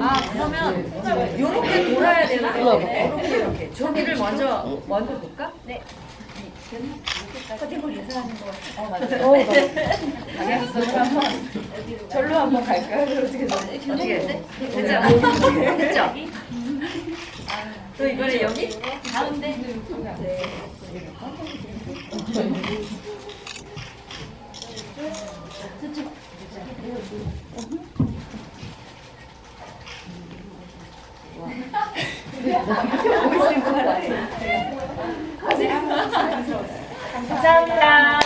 아, 그러면 요렇게 되는 거네. 요렇게 요렇게 저기를 먼저 먼저 볼까? 네. 커팅볼 인사하는 거 같아. 어 맞아요. 알겠어. 그럼 한번 절로 한번 갈까요? 어떻게 어떻게 됐죠? 됐죠? 또 이번에 여기 가운데. 네. 감사합니다.